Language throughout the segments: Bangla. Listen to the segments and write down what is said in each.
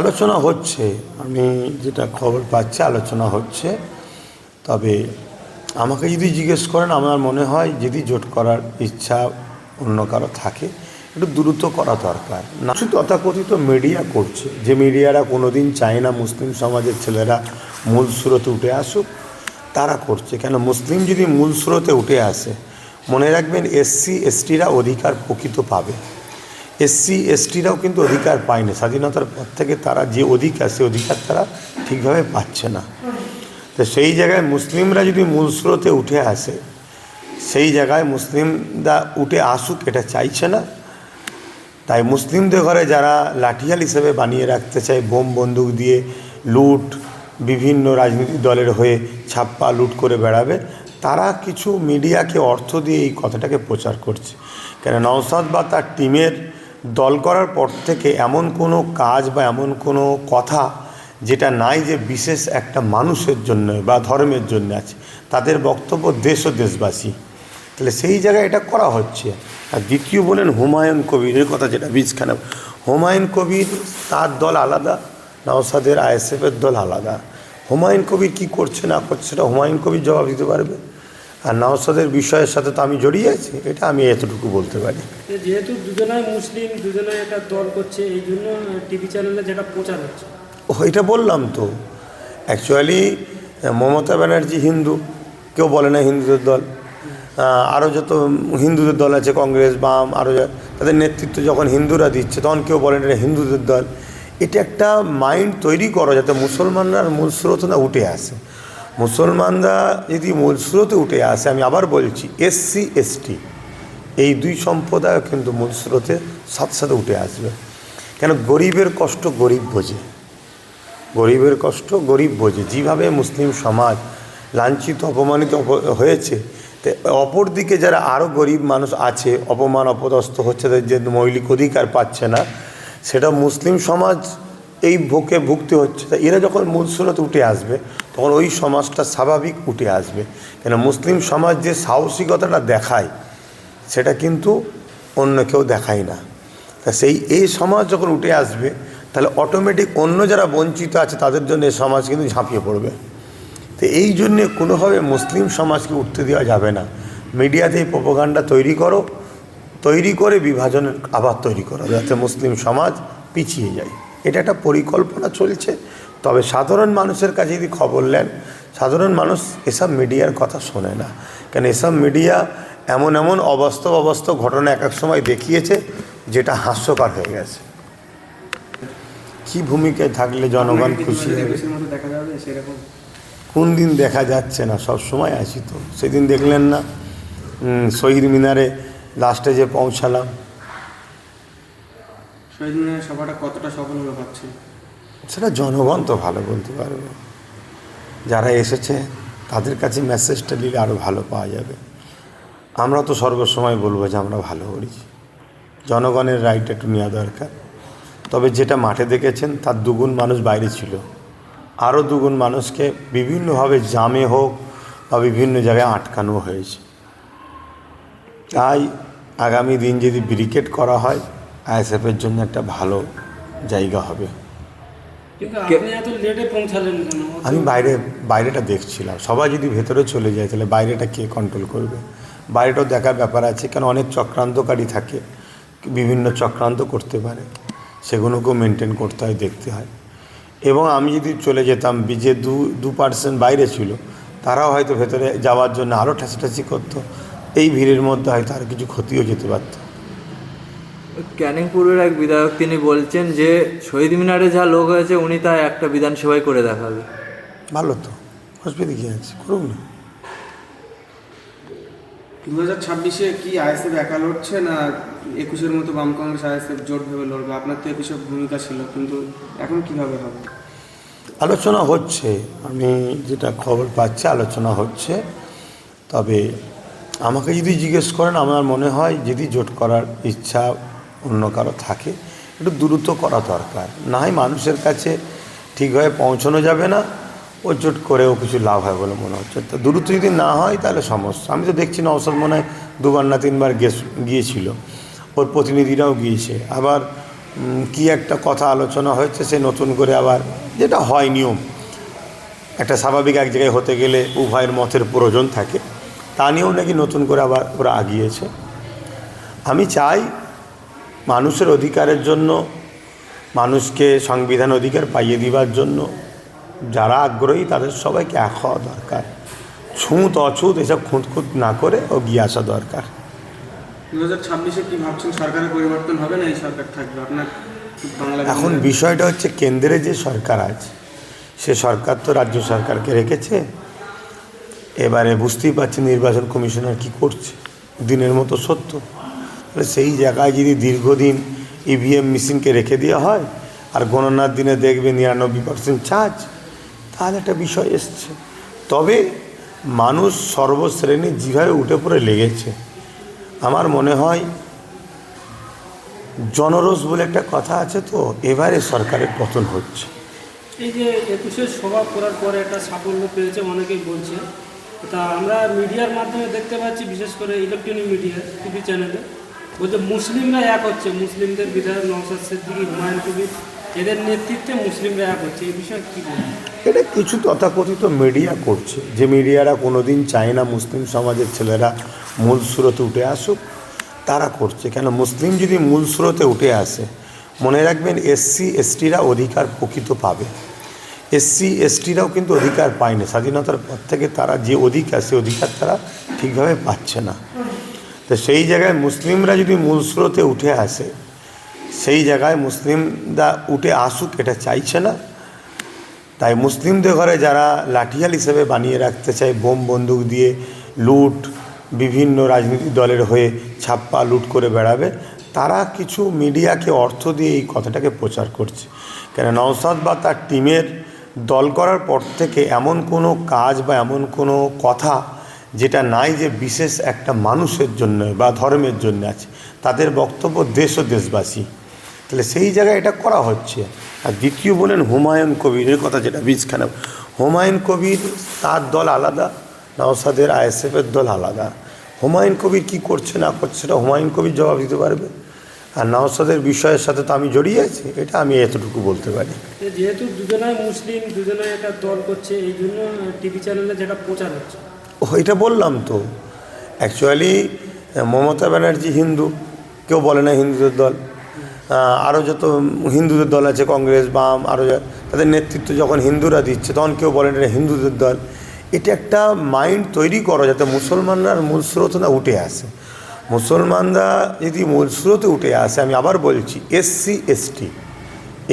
আলোচনা হচ্ছে, আমি যেটা খবর পাচ্ছি আলোচনা হচ্ছে, তবে আমাকে যদি জিজ্ঞেস করেন, আমার মনে হয় যদি জোট করার ইচ্ছা অন্য কারও থাকে, একটু দ্রুত করা দরকার। না, শুধু তথাকথিত মিডিয়া করছে, যে মিডিয়ারা কোনোদিন চায় না মুসলিম সমাজের ছেলেরা মূল স্রোতে উঠে আসুক, তারা করছে। কেন, মুসলিম যদি মূল স্রোতে উঠে আসে, মনে রাখবেন এসসি, এসটিরা অধিকার প্রকৃত পাবে। এসসি, এসটিরাও কিন্তু অধিকার পায়নি। স্বাধীনতার পর থেকে তারা যে অধিকার, সে অধিকার তারা ঠিকভাবে পাচ্ছে না। তো সেই জায়গায় মুসলিমরা যদি মূল স্রোতে উঠে আসে, সেই জায়গায় মুসলিমরা উঠে আসুক, এটা চাইছে না। তাই মুসলিমদের ঘরে যারা লাঠিয়াল হিসেবে বানিয়ে রাখতে চায়, বোম, বন্দুক দিয়ে লুট, বিভিন্ন রাজনৈতিক দলের হয়ে ছাপ্পা, লুট করে বেড়াবে, তারা কিছু মিডিয়াকে অর্থ দিয়ে এই কথাটাকে প্রচার করছে। কেন নওসাদ বা তার টিমের দল করার পর থেকে এমন কোনো কাজ বা এমন কোনো কথা যেটা নাই যে বিশেষ একটা মানুষের জন্য বা ধর্মের জন্য আছে। তাদের বক্তব্য দেশ ও দেশবাসী। তাহলে সেই জায়গায় এটা করা হচ্ছে। আর দ্বিতীয় বলেন হুমায়ুন কবিরের কথা যেটা বীজখানা হুমায়ুন কবির তার দল আলাদা নওসাদের আইএসএফের দল আলাদা। হুমায়ুন কবির কি করছে না করছে সেটা হুমায়ুন কবির জবাব দিতে পারবে। আর নওসাদের বিষয়ের সাথে তো আমি জড়িয়ে আছি এটা আমি এতটুকু বলতে পারি। যেহেতু দুজনাই মুসলিম দুজনাই একটা দল করছে এই জন্য টিভি চ্যানেলে যেটা প্রচার হচ্ছে। ও এটা বললাম তো। অ্যাকচুয়ালি মমতা ব্যানার্জি হিন্দু কেউ বলে না হিন্দুদের দল। আরও যত হিন্দুদের দল আছে কংগ্রেস বাম আরও তাদের নেতৃত্ব যখন হিন্দুরা দিচ্ছে তখন কেউ বলে না এটা হিন্দুদের দল। এটা একটা মাইন্ড তৈরি করো যাতে মুসলমানরা মূল স্রোত না উঠে আসে। মুসলমানরা যদি মূল স্রোতে উঠে আসে, আমি আবার বলছি এসসি এসটি এই দুই সম্প্রদায় কিন্তু মূল স্রোতে সাথে সাথে উঠে আসবে। কেন? গরিবের কষ্ট গরিব বোঝে। গরিবের কষ্ট গরিব বোঝে। যেভাবে মুসলিম সমাজ লাঞ্ছিত, অপমানিত অপ- হয়েছে, তো অপর দিকে যারা আরও গরিব মানুষ আছে, অপমান, অপদস্থ হচ্ছে, তাদের যে মৌলিক অধিকার পাচ্ছে না, সেটা মুসলিম সমাজ এই ভোকে ভুগতে হচ্ছে। এরা যখন মূল স্রোতে উঠে আসবে তখন ওই সমাজটা স্বাভাবিক উঠে আসবে। কেন মুসলিম সমাজ যে সাহসিকতাটা দেখায়, সেটা কিন্তু অন্য কেউ দেখায় না। তা সেই এই সমাজ যখন উঠে আসবে, তাহলে অটোমেটিক অন্য যারা বঞ্চিত আছে, তাদের জন্য এই সমাজ কিন্তু ঝাঁপিয়ে পড়বে। তো এই জন্যে কোনোভাবে মুসলিম সমাজকে উঠতে দেওয়া যাবে না। মিডিয়াতে এই প্রোপাগান্ডা তৈরি করো, তৈরি করে বিভাজনের আবার তৈরি করো, যাতে মুসলিম সমাজ পিছিয়ে যায়। এটা একটা পরিকল্পনা চলছে। তবে সাধারণ মানুষের কাছে যদি খবর নেন সাধারণ মানুষ এসব মিডিয়ার কথা শোনে না। কেন এসব মিডিয়া এমন এমন অবাস্তব অবাস্তব ঘটনা এক এক সময় দেখিয়েছে যেটা হাস্যকর হয়ে গেছে। কি ভূমিকায় থাকলে জনগণ খুশি হবে? কোন দিন দেখা যাচ্ছে না সব সময় আছি তো। সেদিন দেখলেন না শহীদ মিনারে লাস্টে যে পৌঁছালাম। শহীদ মিনারের সভাটা কতটা সফল হলো সেটা জনগণ তো ভালো বলতে পারবে। যারা এসেছে, তাদের কাছে মেসেজটা দিলে আরও ভালো পাওয়া যাবে। আমরা তো সর্বসময় বলব যে আমরা ভালো করেছি। জনগণের রাইট একটু নেওয়া দরকার। তবে যেটা মাঠে দেখেছেন, তার দুগুণ মানুষ বাইরে ছিল। আরও দুগুণ মানুষকে বিভিন্নভাবে জামে হোক বা বিভিন্ন জায়গায় আটকানো হয়েছে। তাই আগামী দিন যদি ব্রিকেট করা হয়, আইএসএফের জন্য একটা ভালো জায়গা হবে কিন্তু আপনি এত লেটে পৌঁছালেন কেন আমি বাইরে বাইরেটা দেখছিলাম। সবাই যদি ভেতরে চলে যায় তাহলে বাইরেটা কে কন্ট্রোল করবে? বাইরেটাও দেখার ব্যাপার আছে কারণ অনেক চক্রান্তকারী থাকে বিভিন্ন চক্রান্ত করতে পারে। সেগুলোকেও মেনটেন করতে হয় দেখতে হয়। এবং আমি যদি চলে যেতাম যে দু দু পার্সেন্ট বাইরে ছিল তারাও হয়তো ভেতরে যাওয়ার জন্য আরও ঠাসিঠাসি করতো। এই ভিড়ের মধ্যে হয়তো আরও কিছু ক্ষতিও যেতে পারতো। ক্যানিং পূর্বের এক বিধায়ক তিনি বলছেন যে শহীদ মিনারে যা লোক হয়েছে উনি তা একটা বিধানসভায় করে দেখাবে। ভালো তো। অসুবিধা কী আছে করুক না। দু হাজার ছাব্বিশে কি আইএসএফ একা লড়ছে না একুশের মতো বাম কংগ্রেস আইএসএফ জোট ভেবে লড়বে? আপনার তো একুশে ভূমিকা ছিল কিন্তু এখন কীভাবে হবে? আলোচনা হচ্ছে আমি যেটা খবর পাচ্ছি আলোচনা হচ্ছে। তবে আমাকে যদি জিজ্ঞেস করেন আমার মনে হয় যদি জোট করার ইচ্ছা অন্য কারও থাকে, একটু দ্রুত করা দরকার। না হয় মানুষের কাছে ঠিকভাবে পৌঁছানো যাবে না, ও জোট করেও কিছু লাভ হয় বলে মনে হচ্ছে। তো দ্রুত যদি না হয় তাহলে সমস্যা। আমি তো দেখছি না ঔষধ মনে হয় দুবার না তিনবার গিয়েছিল। ওর প্রতিনিধিরাও গিয়েছে। আবার কি একটা কথা আলোচনা হয়েছে, সে নতুন করে আবার যেটা হয় নিয়ম, একটা স্বাভাবিক এক জায়গায় হতে গেলে উভয়ের মতের প্রয়োজন থাকে। তা নিয়েও নাকি নতুন করে আবার ওরা আগিয়েছে। আমি চাই মানুষের অধিকারের জন্য মানুষকে সংবিধান অধিকার পাইয়ে দিবার জন্য। যারা আগ্রহী তাদের সবাইকে এক হওয়া দরকার। ছুঁত অছুত এসব খুঁতখুঁত না করে ও গিয়ে আসা দরকার। দু হাজার ছাব্বিশে কি ভাবছেন সরকারের পরিবর্তন হবে না এই সরকার থাকবে? আপনার এখন বিষয়টা হচ্ছে কেন্দ্রে যে সরকার আছে সে সরকার তো রাজ্য সরকারকে রেখেছে। এবারে বুঝতেই পারছি নির্বাচন কমিশনার কি করছে। দিনের মতো সত্য। সেই জায়গায় যদি দীর্ঘদিন ইভিএম মেশিনকে রেখে দেওয়া হয়, আর গণনার দিনে দেখবে নিরানব্বই পার্সেন্ট চার্জ তাহলে একটা বিষয় এসছে। তবে মানুষ সর্বশ্রেণী যেভাবে উঠে পড়ে লেগেছে, আমার মনে হয় জনরোষ বলে একটা কথা আছে তো, এবারে সরকারের পতন হচ্ছে। এই যে একুশের সভা করার পরে একটা সাফল্য পেয়েছে অনেকেই বলছে। তা আমরা মিডিয়ার মাধ্যমে দেখতে পাচ্ছি, বিশেষ করে ইলেকট্রনিক মিডিয়া টিভি চ্যানেলে বলছে, মুসলিমরা এক হচ্ছে। মুসলিমদের বিধায়ক নওসাদ সিদ্দিকী, হুমায়ুন কবির, এদের নেতৃত্বে মুসলিমরা এক হচ্ছে। এই বিষয়ে কী বলবেন? এটা কিছু তথাকথিত মিডিয়া করছে, যে মিডিয়ারা কোনোদিন চায় না মুসলিম সমাজের ছেলেরা মূল স্রোতে উঠে আসুক, তারা করছে। কেন? মুসলিম যদি মূল স্রোতে উঠে আসে, মনে রাখবেন এসসি, এসটিরা অধিকার প্রকৃত পাবে। এসসি, এসটিরাও কিন্তু অধিকার পায়নি। স্বাধীনতার পর থেকে তারা যে অধিকার, সে অধিকার তারা ঠিকভাবে পাচ্ছে না। তো সেই জায়গায় মুসলিমরা যদি মূল স্রোতে উঠে আসে, সেই জায়গায় মুসলিমরা উঠে আসুক এটা চাইছে না। তাই মুসলিমদের ঘরে যারা লাঠিয়াল হিসেবে বানিয়ে রাখতে চায়, বোম, বন্দুক দিয়ে লুট, বিভিন্ন রাজনৈতিক দলের হয়ে ছাপ্পা লুট করে বেড়াবে, তারা কিছু মিডিয়াকে অর্থ দিয়ে এই কথাটাকে প্রচার করছে। কেন নওসাদ বা তার টিমের দল করার পর থেকে এমন কোনো কাজ বা এমন কোনো কথা যেটা নাই যে বিশেষ একটা মানুষের জন্য বা ধর্মের জন্য আছে। তাদের বক্তব্য দেশ ও দেশবাসী। তাহলে সেই জায়গায় এটা করা হচ্ছে। আর দ্বিতীয় বলেন হুমায়ুন কবিরের কথা যেটা বীজখানা হুমায়ুন কবির তার দল আলাদা, নওসাদের আইএসএফের দল আলাদা। হুমায়ুন কবির কি করছে না করছে সেটা হুমায়ুন কবির জবাব দিতে পারবে। আর নওসাদের বিষয়ের সাথে তো আমি জড়িয়ে আছি, এটা আমি এতটুকু বলতে পারি। যেহেতু দুজনাই মুসলিম, দুজনাই একটা দল করছে, এই জন্য টিভি চ্যানেলে যেটা প্রচার হচ্ছে। ও এটা বললাম তো। অ্যাকচুয়ালি মমতা ব্যানার্জি হিন্দু, কেউ বলে না হিন্দুদের দল। আরও যত হিন্দুদের দল আছে, কংগ্রেস, বাম আরও তাদের নেতৃত্ব যখন হিন্দুরা দিচ্ছে, তখন কেউ বলে না হিন্দুদের দল। এটা একটা মাইন্ড তৈরি করো যাতে মুসলমানরা মূল স্রোত না উঠে আসে। মুসলমানরা যদি মূল স্রোতে উঠে আসে, আমি আবার বলছি এসসি এসটি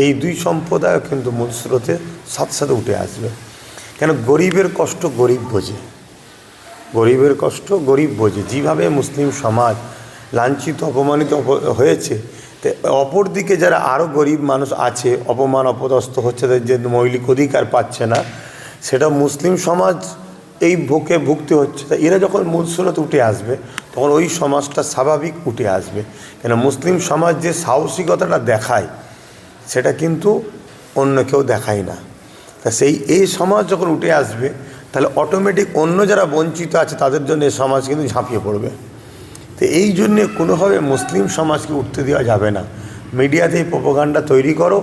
এই দুই সম্প্রদায় কিন্তু মূল স্রোতে সাথে সাথে উঠে আসবে। কেন? গরিবের কষ্ট গরিব বোঝে। গরিবের কষ্ট, গরিব বোঝে। যেভাবে মুসলিম সমাজ লাঞ্ছিত, অপমানিত হয়েছে, তো অপর দিকে যারা আরও গরিব মানুষ আছে, অপমান, অপদস্থ হচ্ছে যে মৌলিক অধিকার পাচ্ছে না, সেটা মুসলিম সমাজ এই ভোকে ভুগতে হচ্ছে। তা এরা যখন মূল স্রোত উঠে আসবে, তখন ওই সমাজটা স্বাভাবিক উঠে আসবে। কেন মুসলিম সমাজ যে সাহসিকতাটা দেখায়, সেটা কিন্তু অন্য কেউ দেখায় না। তা সেই, এই সমাজ যখন উঠে আসবে তাহলে অটোমেটিক অন্য যারা বঞ্চিত আছে তাদের জন্য সমাজ কিন্তু ঝাঁপিয়ে পড়বে। তো এই জন্যে কোনোভাবে মুসলিম সমাজকে উঠতে দেওয়া যাবে না। মিডিয়াতে প্রোপাগান্ডা তৈরি করো,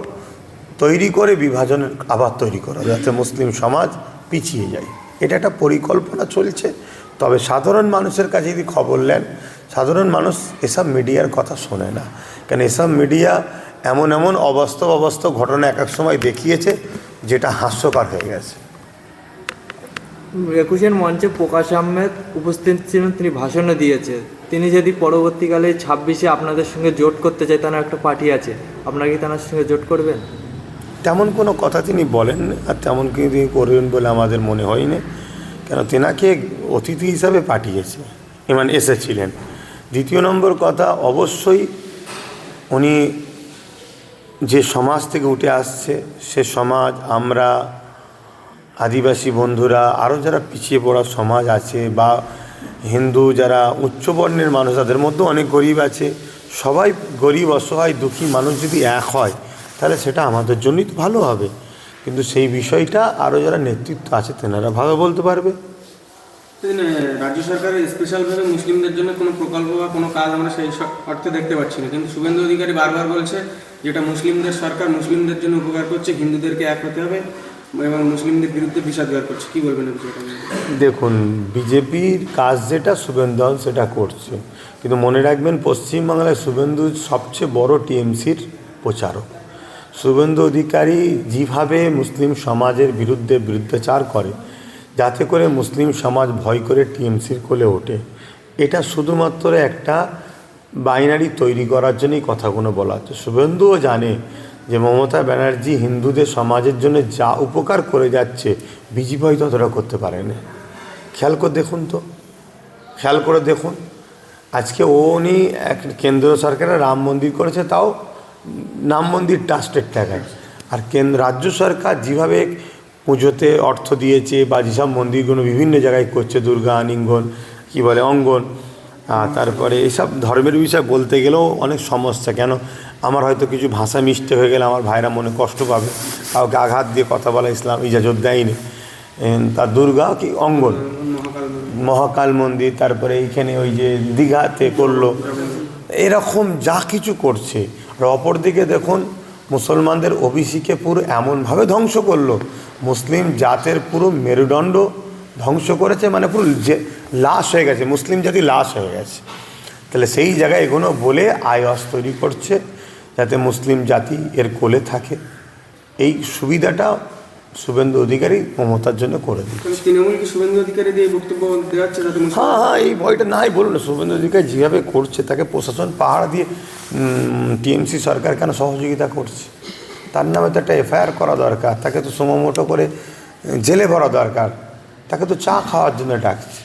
তৈরি করে বিভাজনের আবার তৈরি করো, যাতে মুসলিম সমাজ পিছিয়ে যায়। এটা একটা পরিকল্পনা চলছে, তবে সাধারণ মানুষের কাছে যদি খবর নেন, সাধারণ মানুষ এসব মিডিয়ার কথা শোনে না। কেন এসব মিডিয়া এমন এমন অবাস্তব অবাস্তব ঘটনা এক এক সময় দেখিয়েছে, যেটা হাস্যকর হয়ে গেছে। একুশের মঞ্চে প্রকাশ আহমেদ উপস্থিত ছিলেন, তিনি ভাষণও দিয়েছে। তিনি যদি পরবর্তীকালে ছাব্বিশে আপনাদের সঙ্গে জোট করতে চাই তার একটা পার্টি আছে। আপনারা কি তার সঙ্গে জোট করবেন? তেমন কোনো কথা তিনি বলেন আর তেমন কিছু তিনি করবেন বলে আমাদের মনে হয়নি। কেন, তেনাকে অতিথি হিসাবে পাঠিয়েছে। ইমান এসেছিলেন। দ্বিতীয় নম্বর কথা, অবশ্যই উনি যে সমাজ থেকে উঠে আসছে, সে সমাজ, আমরা আদিবাসী বন্ধুরা আরও যারা পিছিয়ে পড়া সমাজ আছে বা হিন্দু যারা উচ্চবর্ণের মানুষ, তাদের মধ্যেও অনেক গরিব আছে। সবাই গরিব, অসহায়, দুঃখী মানুষ যদি এক হয়, তাহলে সেটা আমাদের জন্যই তো ভালো হবে। কিন্তু সেই বিষয়টা আরও যারা নেতৃত্ব আছে, তেনারা ভাবে বলতে পারবে। রাজ্য সরকারের স্পেশালভাবে মুসলিমদের জন্য কোনো প্রকল্প বা কোনো কাজ আমরা সেই অর্থে দেখতে পাচ্ছি না। কিন্তু শুভেন্দু অধিকারী বারবার বলছে যেটা মুসলিমদের সরকার, মুসলিমদের জন্য উপকার করছে, হিন্দুদেরকে এক হতে হবে। দেখুন, বিজেপির কাজ যেটা, শুভেন্দু সেটা করছে। কিন্তু মনে রাখবেন, পশ্চিমবাংলায় শুভেন্দু সবচেয়ে বড় টিএমসির প্রচারক। শুভেন্দু অধিকারী যেভাবে মুসলিম সমাজের বিরুদ্ধে বিরুদ্ধাচার করে, যাতে করে মুসলিম সমাজ ভয় করে টিএমসির কোলে ওঠে, এটা শুধুমাত্র একটা বাইনারি তৈরি করার জন্যই কথাগুলো বলা হচ্ছে। শুভেন্দুও জানে যে মমতা ব্যানার্জি হিন্দুদের সমাজের জন্য যা উপকার করে যাচ্ছে, বিজেপি হয়তো অতটা করতে পারে না। খেয়াল করে দেখুন তো। খেয়াল করে দেখুন। আজকে ও উনি এক কেন্দ্র সরকারের রাম মন্দির করেছে, তাও নাম মন্দির ট্রাস্টের টাকায় আর কেন্দ্র, রাজ্য সরকার যেভাবে পুজোতে অর্থ দিয়েছে বা যেসব মন্দিরগুলো বিভিন্ন জায়গায় করছে, দুর্গা নিঙ্গন কি বলে, অঙ্গন তারপরে এসব ধর্মের বিষয় বলতে গেলেও অনেক সমস্যা। কেন? আমার হয়তো কিছু ভাষা মিশতে হয়ে গেলে আমার ভাইরা মনে কষ্ট পাবে। কাউকে আঘাত দিয়ে কথা বলা ইসলাম ইজাজত দেয়নি। তার দুর্গা কি অঙ্গন? মহাকাল মন্দির। তারপরে এইখানে ওই যে দীঘাতে করল। এরকম যা কিছু করছে। আর অপরদিকে দেখুন, মুসলমানদের ওবিসিকে পুরো এমনভাবে ধ্বংস করল। মুসলিম জাতের পুরো মেরুদণ্ড ধ্বংস করেছে মানে পুরো যে লাশ হয়ে গেছে মুসলিম জাতি লাশ হয়ে গেছে। তাহলে সেই জায়গায় এগুলো বলে আয়স তৈরি করছে যাতে মুসলিম জাতি এর কোলে থাকে। এই সুবিধাটা শুভেন্দু অধিকারী মমতার জন্য করে দিচ্ছে হ্যাঁ হ্যাঁ এই ভয়টা নাই বলুন শুভেন্দু অধিকারী যেভাবে করছে তাকে প্রশাসন পাহাড় দিয়ে টিএমসি সরকার কেন সহযোগিতা করছে? তার নামে তো একটা এফআইআর করা দরকার তাকে তো সমমোটো করে জেলে ভরা দরকার। তাকে তো চা খাওয়ার জন্য ডাকছে।